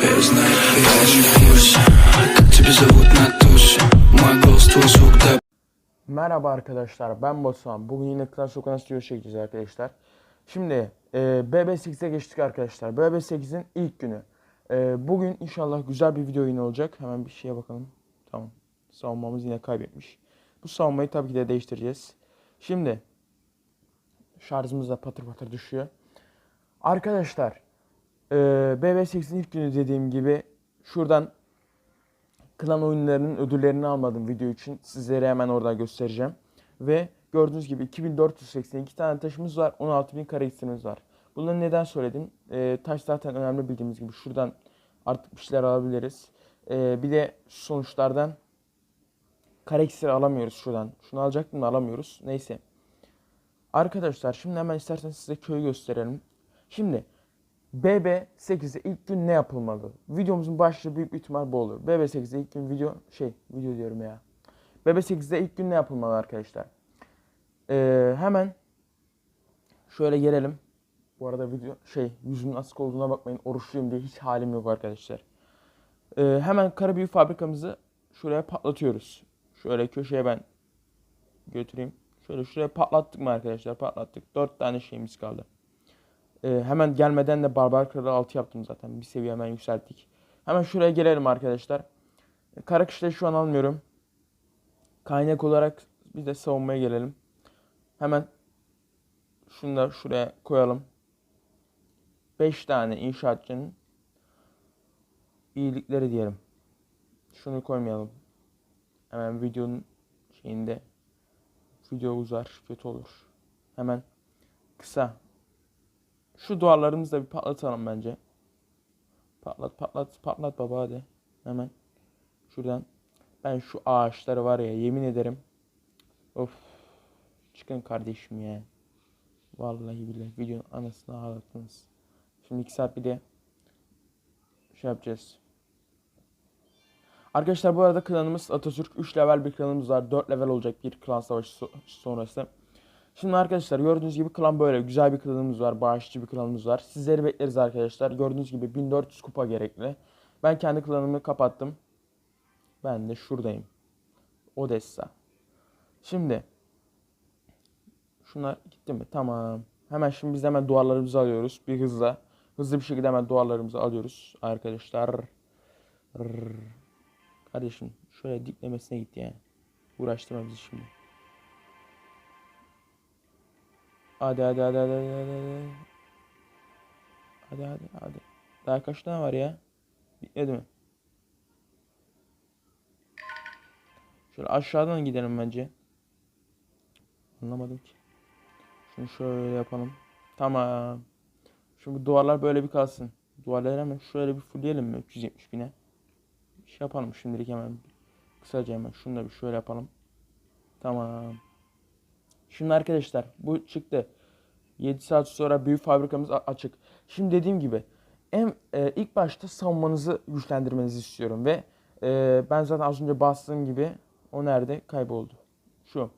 Я знаю, я очень в курсе Как тебя зовут на тусе Мой голос, твой звук, да Merhaba arkadaşlar ben Batuhan. Bugün yine Clash of Clans video çekeceğiz arkadaşlar. Şimdi e, BB8'e geçtik arkadaşlar. BB8'in ilk günü. E, bugün inşallah güzel bir video yine olacak. Hemen bir şeye bakalım. Tamam. Savunmamız yine kaybetmiş. Bu savunmayı tabii ki de değiştireceğiz. Şimdi şarjımız da patır patır düşüyor. Arkadaşlar e, BB8'in ilk günü dediğim gibi şuradan klan oyunlarının ödüllerini almadım video için. Sizlere hemen orada göstereceğim. Ve gördüğünüz gibi 2482 tane taşımız var. 16000 kare iksirimiz var. Bunları neden söyledim? Ee, taş zaten önemli bildiğimiz gibi. Şuradan artık bir şeyler alabiliriz. Ee, bir de sonuçlardan kare iksir alamıyoruz şuradan. Şunu alacaktım da alamıyoruz. Neyse. Arkadaşlar şimdi hemen isterseniz size köyü gösterelim. Şimdi BB8'de ilk gün ne yapılmalı? Videomuzun başlığı büyük ihtimal bu olur. BB8'de ilk gün video şey video diyorum ya. BB8'de ilk gün ne yapılmalı arkadaşlar? Ee, hemen şöyle gelelim. Bu arada video şey yüzümün asık olduğuna bakmayın. Oruçluyum diye hiç halim yok arkadaşlar. Ee, hemen kara büyü fabrikamızı şuraya patlatıyoruz. Şöyle köşeye ben götüreyim. Şöyle şuraya patlattık mı arkadaşlar? Patlattık. 4 tane şeyimiz kaldı. Ee, hemen gelmeden de Barbar Kralı 6 yaptım zaten. Bir seviye hemen yükselttik. Hemen şuraya gelelim arkadaşlar. Ee, Kara kışlayı şu an almıyorum. Kaynak olarak bir de savunmaya gelelim. Hemen şunu da şuraya koyalım. 5 tane inşaatçının iyilikleri diyelim. Şunu koymayalım. Hemen videonun şeyinde video uzar, kötü olur. Hemen kısa şu duvarlarımızı da bir patlatalım bence. Patlat patlat patlat baba hadi. Hemen. Şuradan. Ben şu ağaçları var ya yemin ederim. Of. Çıkın kardeşim ya. Vallahi billahi videonun anasını ağlattınız. Şimdi 2 saat bir de şey yapacağız. Arkadaşlar bu arada klanımız Atatürk 3 level bir klanımız var. 4 level olacak bir klan savaşı so- sonrası. Şimdi arkadaşlar gördüğünüz gibi klan böyle. Güzel bir klanımız var. Bağışçı bir klanımız var. Sizleri bekleriz arkadaşlar. Gördüğünüz gibi 1400 kupa gerekli. Ben kendi klanımı kapattım. Ben de şuradayım. Odessa. Şimdi. Şunlar gitti mi? Tamam. Hemen şimdi biz hemen duvarlarımızı alıyoruz. Bir hızla. Hızlı bir şekilde hemen duvarlarımızı alıyoruz. Arkadaşlar. Kardeşim şöyle diklemesine git yani. Uğraştırma bizi şimdi. Hadi hadi hadi hadi hadi hadi. Hadi hadi hadi. Daha kaç tane var ya? Bitmedi mi? Şöyle aşağıdan gidelim bence. Anlamadım ki. Şunu şöyle yapalım. Tamam. Şimdi duvarlar böyle bir kalsın. Duvarları hemen şöyle bir fullleyelim mi? 370 bine. Şey yapalım şimdilik hemen. Kısaca hemen şunu da bir şöyle yapalım. Tamam. Şimdi arkadaşlar bu çıktı. 7 saat sonra büyük fabrikamız açık. Şimdi dediğim gibi en e, ilk başta savunmanızı güçlendirmenizi istiyorum ve e, ben zaten az önce bastığım gibi o nerede kayboldu. Şu.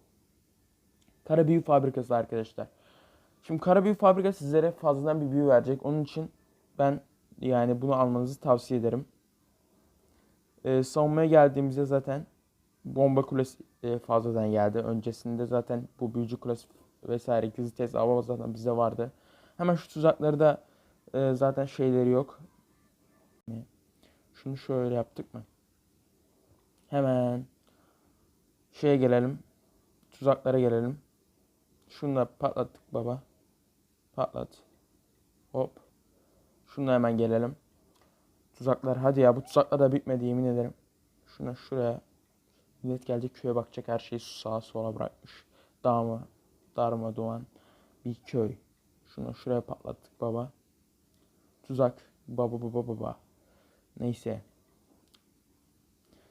Kara büyü fabrikası arkadaşlar. Şimdi kara büyü fabrikası sizlere fazladan bir büyü verecek. Onun için ben yani bunu almanızı tavsiye ederim. E, savunmaya geldiğimizde zaten bomba kulesi e, fazladan geldi. Öncesinde zaten bu büyücü kulesi vesaire gizli tez hava zaten bizde vardı. Hemen şu tuzakları da e, zaten şeyleri yok. Şunu şöyle yaptık mı? Hemen şeye gelelim. Tuzaklara gelelim. Şunu da patlattık baba. Patlat. Hop. Şunu da hemen gelelim. Tuzaklar hadi ya bu tuzaklar da bitmedi yemin ederim. Şuna şuraya Millet gelecek köye bakacak her şeyi sağa sola bırakmış. Dağma, darma duman bir köy. Şunu şuraya patlattık baba. Tuzak. Baba baba baba. Neyse.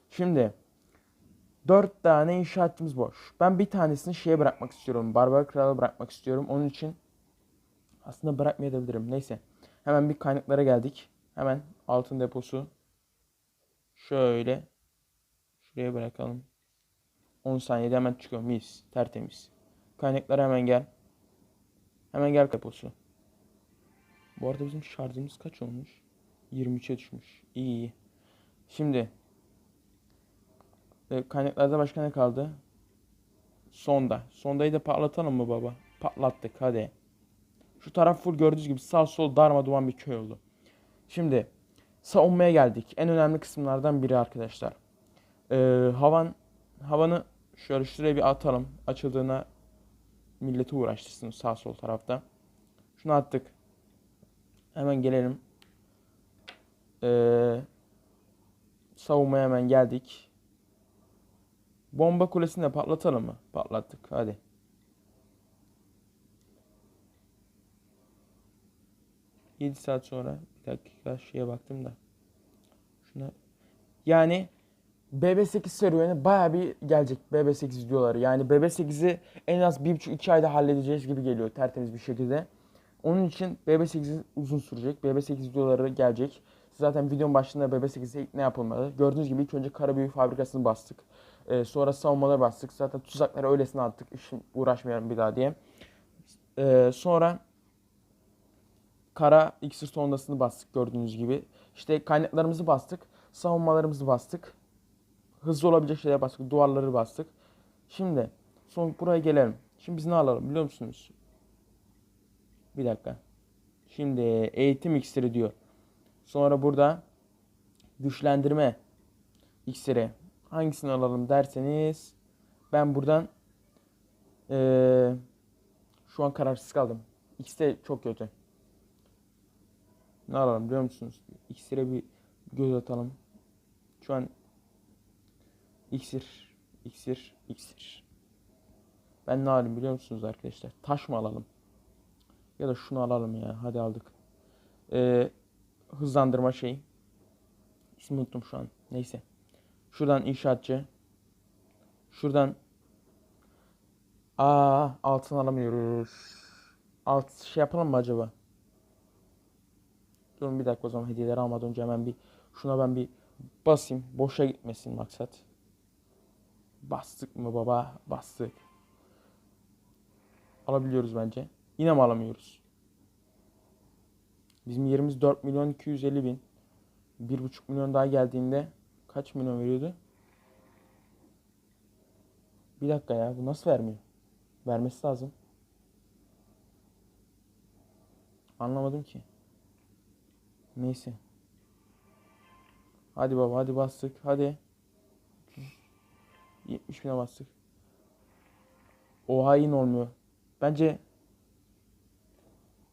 Şimdi dört tane inşaatımız boş. Ben bir tanesini şeye bırakmak istiyorum. Barbar Kral'a bırakmak istiyorum. Onun için aslında bırakmayabilirim. Neyse. Hemen bir kaynaklara geldik. Hemen altın deposu. Şöyle Şuraya bırakalım. 10 saniyede hemen çıkıyor. Mis. Tertemiz. Kaynaklara hemen gel. Hemen gel deposu. Bu arada bizim şarjımız kaç olmuş? 23'e düşmüş. İyi iyi. Şimdi e, kaynaklarda başka ne kaldı? Sonda. Sondayı da patlatalım mı baba? Patlattık hadi. Şu taraf full gördüğünüz gibi sağ sol darma bir köy oldu. Şimdi savunmaya geldik. En önemli kısımlardan biri arkadaşlar. Ee, havan havanı şöyle şuraya bir atalım. Açıldığına milleti uğraştırsın sağ sol tarafta. Şunu attık. Hemen gelelim. Ee, savunmaya hemen geldik. Bomba kulesini de patlatalım mı? Patlattık. Hadi. Yedi saat sonra bir dakika şeye baktım da. Şuna yani BB8 serüveni baya bir gelecek BB8 diyorlar. Yani BB8'i en az 1,5-2 ayda halledeceğiz gibi geliyor tertemiz bir şekilde. Onun için BB8 uzun sürecek. BB8 videoları gelecek. Zaten videonun başında BB8'e ilk ne yapılmadı? Gördüğünüz gibi ilk önce Karabüyü fabrikasını bastık. Ee, sonra savunmaları bastık. Zaten tuzakları öylesine attık. İşin uğraşmayalım bir daha diye. Ee, sonra kara iksir sondasını bastık gördüğünüz gibi. İşte kaynaklarımızı bastık. Savunmalarımızı bastık. Hızlı olabilecek şeyler bastık. Duvarları bastık. Şimdi son buraya gelelim. Şimdi biz ne alalım biliyor musunuz? Bir dakika. Şimdi eğitim iksiri diyor. Sonra burada güçlendirme iksiri. Hangisini alalım derseniz ben buradan eee, şu an kararsız kaldım. İkisi de çok kötü. Ne alalım biliyor musunuz? İksire bir göz atalım. Şu an iksir, iksir, iksir. Ben ne alayım biliyor musunuz arkadaşlar? Taş mı alalım? Ya da şunu alalım ya. Hadi aldık. Ee, hızlandırma şeyi. İsmi unuttum şu an. Neyse. Şuradan inşaatçı. Şuradan Aa altın alamıyoruz. Alt şey yapalım mı acaba? Durun bir dakika o zaman hediyeleri almadan önce hemen bir şuna ben bir basayım. Boşa gitmesin maksat. Bastık mı baba? Bastık. Alabiliyoruz bence. Yine mi alamıyoruz? Bizim yerimiz 4 milyon 250 bin. 1,5 milyon daha geldiğinde kaç milyon veriyordu? Bir dakika ya bu nasıl vermiyor? Vermesi lazım. Anlamadım ki. Neyse. Hadi baba hadi bastık hadi. 70 bine bastık. Oha yine olmuyor. Bence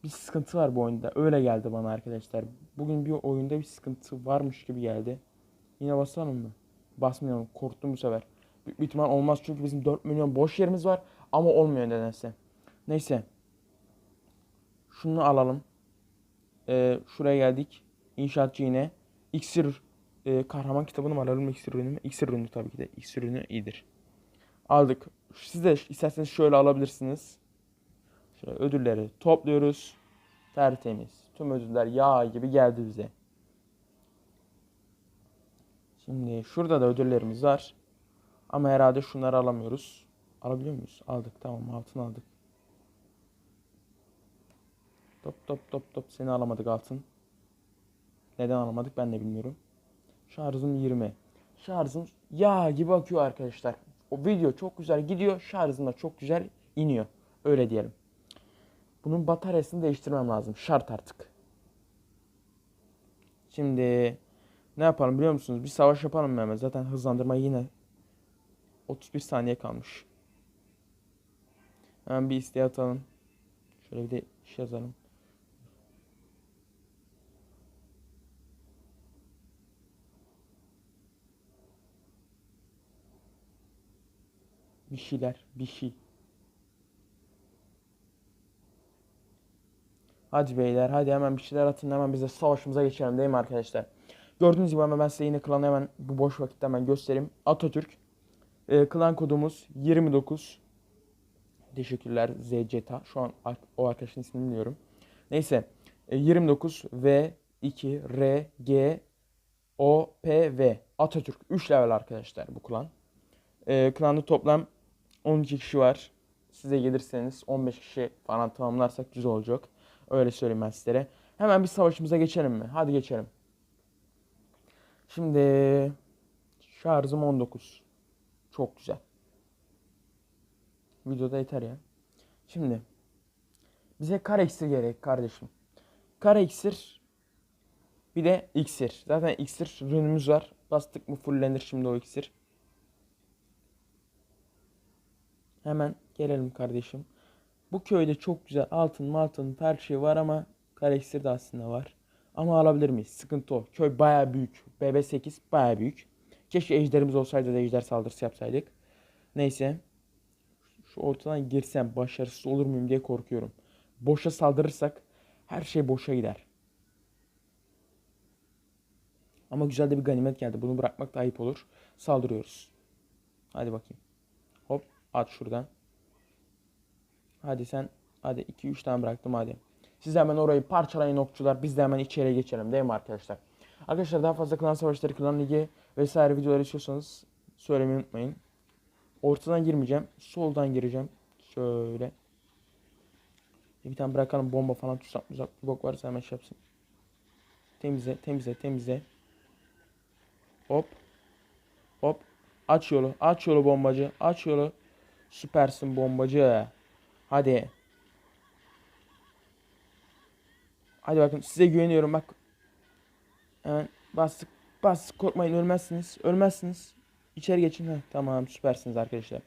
bir sıkıntı var bu oyunda. Öyle geldi bana arkadaşlar. Bugün bir oyunda bir sıkıntı varmış gibi geldi. Yine basalım mı? Basmayalım. Korktum bu sefer. Büyük bir ihtimal olmaz çünkü bizim 4 milyon boş yerimiz var. Ama olmuyor nedense. Neyse. Şunu alalım. Ee, şuraya geldik. İnşaatçı yine. İksir e, kahraman kitabını mı alalım iksir ürünü mü? İksir ürünü tabii ki de. İksir ürünü iyidir. Aldık. Siz de isterseniz şöyle alabilirsiniz. Şöyle ödülleri topluyoruz. Tertemiz. Tüm ödüller yağ gibi geldi bize. Şimdi şurada da ödüllerimiz var. Ama herhalde şunları alamıyoruz. Alabiliyor muyuz? Aldık. Tamam altın aldık. Top top top top seni alamadık altın. Neden alamadık ben de bilmiyorum. Şarjım 20. Şarjım yağ gibi akıyor arkadaşlar. O video çok güzel gidiyor. Şarjım da çok güzel iniyor. Öyle diyelim. Bunun bataryasını değiştirmem lazım. Şart artık. Şimdi ne yapalım biliyor musunuz? Bir savaş yapalım hemen? Zaten hızlandırma yine 31 saniye kalmış. Hemen bir isteğe atalım. Şöyle bir de iş yazalım. Bir şeyler, bir şey. Hadi beyler, hadi hemen bir şeyler atın, hemen biz de savaşımıza geçelim değil mi arkadaşlar? Gördüğünüz gibi hemen ben size yine klanı hemen bu boş vakitte hemen göstereyim. Atatürk. E, klan kodumuz 29. Teşekkürler ZCTA. Şu an o arkadaşın ismini bilmiyorum. Neyse. E, 29 V 2 R G O P V Atatürk 3 level arkadaşlar bu klan. E, klanda toplam 12 kişi var. Size gelirseniz 15 kişi falan tamamlarsak güzel olacak. Öyle söyleyeyim ben sizlere. Hemen bir savaşımıza geçelim mi? Hadi geçelim. Şimdi şarjım 19. Çok güzel. Videoda yeter ya. Şimdi bize kare iksir gerek kardeşim. Kare iksir bir de iksir. Zaten iksir ürünümüz var. Bastık mı fullenir şimdi o iksir. Hemen gelelim kardeşim. Bu köyde çok güzel altın maltın her şey var ama iksir de aslında var. Ama alabilir miyiz? Sıkıntı o. Köy baya büyük. BB8 baya büyük. Keşke ejderimiz olsaydı da ejder saldırısı yapsaydık. Neyse. Şu ortadan girsem başarısız olur muyum diye korkuyorum. Boşa saldırırsak her şey boşa gider. Ama güzel de bir ganimet geldi. Bunu bırakmak da ayıp olur. Saldırıyoruz. Hadi bakayım. At şuradan. Hadi sen. Hadi 2-3 tane bıraktım hadi. Siz hemen orayı parçalayın okçular. Biz de hemen içeriye geçelim değil mi arkadaşlar? Arkadaşlar daha fazla klan savaşları, klan ligi vesaire videolar istiyorsanız söylemeyi unutmayın. Ortadan girmeyeceğim. Soldan gireceğim. Şöyle. Bir tane bırakalım bomba falan tutsak uzak bir bok varsa hemen şey yapsın. Temizle, temizle, temizle. Hop. Hop. Aç yolu. Aç yolu bombacı. Aç yolu. Süpersin bombacı. Hadi. Hadi bakın size güveniyorum bak. Hemen bastık. Bastık korkmayın ölmezsiniz. Ölmezsiniz. İçeri geçin. Heh, tamam süpersiniz arkadaşlar.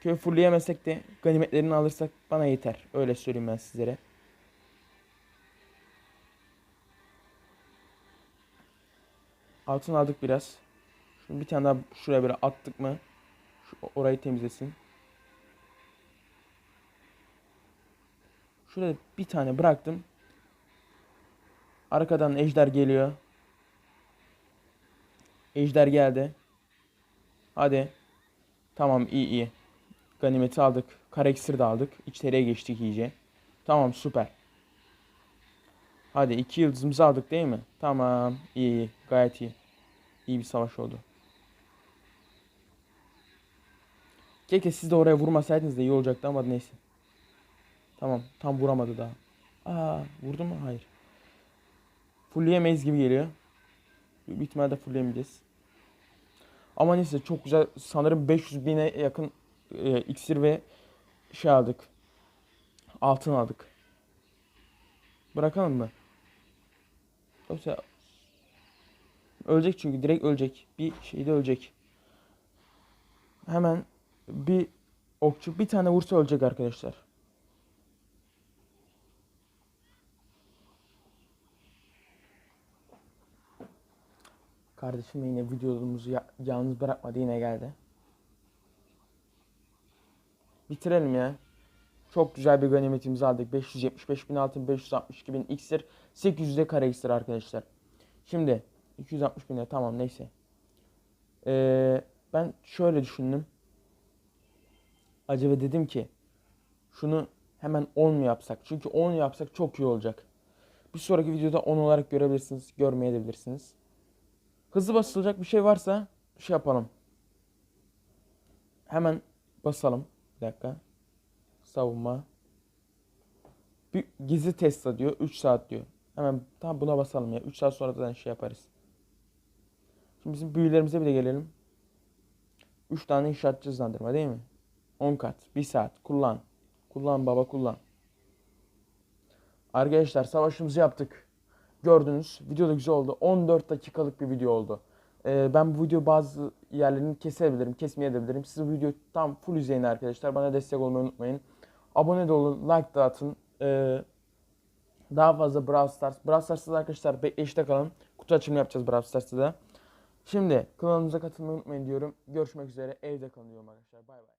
Köyü fullleyemesek de ganimetlerini alırsak bana yeter. Öyle söyleyeyim ben sizlere. Altın aldık biraz. Şimdi bir tane daha şuraya böyle attık mı orayı temizlesin. Şuraya bir tane bıraktım. Arkadan ejder geliyor. Ejder geldi. Hadi. Tamam iyi iyi. Ganimeti aldık. Kareksir de aldık. İçeriye geçtik iyice. Tamam süper. Hadi iki yıldızımızı aldık değil mi? Tamam iyi iyi. Gayet iyi. İyi bir savaş oldu. Keşke siz de oraya vurmasaydınız da iyi olacaktı ama neyse. Tamam tam vuramadı daha. Aa vurdu mu? Hayır. Fullleyemeyiz gibi geliyor. Büyük ihtimalle fullleyemeyeceğiz. Ama neyse çok güzel. Sanırım 500 bine yakın e, iksir ve şey aldık. Altın aldık. Bırakalım mı? Yoksa ölecek çünkü direkt ölecek. Bir şeyde ölecek. Hemen bir okçu bir tane vursa ölecek arkadaşlar. Kardeşim yine videomuzu ya- yalnız bırakmadı yine geldi. Bitirelim ya. Çok güzel bir ganimetimizi aldık. 575 bin altın, 562 bin iksir, 800 de kare iksir arkadaşlar. Şimdi 260 bin de tamam neyse. Ee, ben şöyle düşündüm. Acaba dedim ki şunu hemen 10 mu yapsak? Çünkü 10 yapsak çok iyi olacak. Bir sonraki videoda 10 olarak görebilirsiniz, görmeyebilirsiniz. Hızlı basılacak bir şey varsa şey yapalım. Hemen basalım. Bir dakika. Savunma. Bir gizli testa diyor. 3 saat diyor. Hemen tam buna basalım ya. 3 saat sonra da şey yaparız. Şimdi bizim büyülerimize bir de gelelim. 3 tane inşaatçı hızlandırma değil mi? 10 kat. 1 saat. Kullan. Kullan baba kullan. Arkadaşlar savaşımızı yaptık. Gördünüz. Video da güzel oldu. 14 dakikalık bir video oldu. Ee, ben bu video bazı yerlerini kesebilirim, kesmeyebilirim. Siz bu videoyu tam full izleyin arkadaşlar. Bana destek olmayı unutmayın. Abone de olun, like da atın. Ee, daha fazla Brawl Stars. Brawl Stars'ta da arkadaşlar bekleyişte kalın. Kutu açımı yapacağız Brawl Stars'ta da. Şimdi kanalımıza katılmayı unutmayın diyorum. Görüşmek üzere. Evde kalın diyorum arkadaşlar. Bay bay.